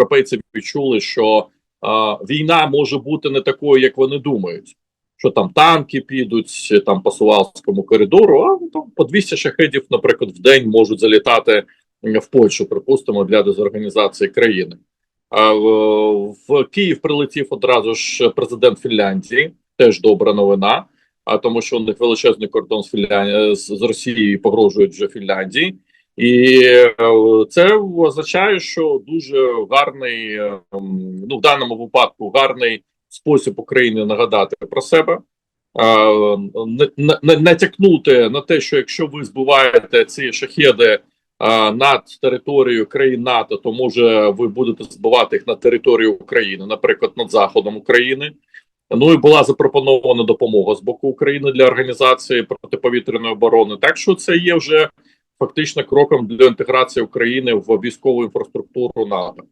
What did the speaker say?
європейці відчули, що а, війна може бути не такою, як вони думають. Що там танки підуть там по Сувалському коридору, а ну, там по 200 шахедів, наприклад, в день можуть залітати в Польщу, припустимо, для дезорганізації країни. А в, Київ прилетів одразу ж президент Фінляндії, теж добра новина. А тому, що у них величезний кордон з Фінляндії з Росією погрожують вже Фінляндії, і е, це означає, що дуже гарний, е, ну в даному випадку гарний спосіб України нагадати про себе. Натякнути на те, що якщо ви збиваєте ці шахеди над територією країн НАТО, то може ви будете збивати їх на територію України, наприклад, над заходом України. Ну і була запропонована допомога з боку України для організації протиповітряної оборони. Так що це є вже фактично кроком для інтеграції України в військову інфраструктуру НАТО.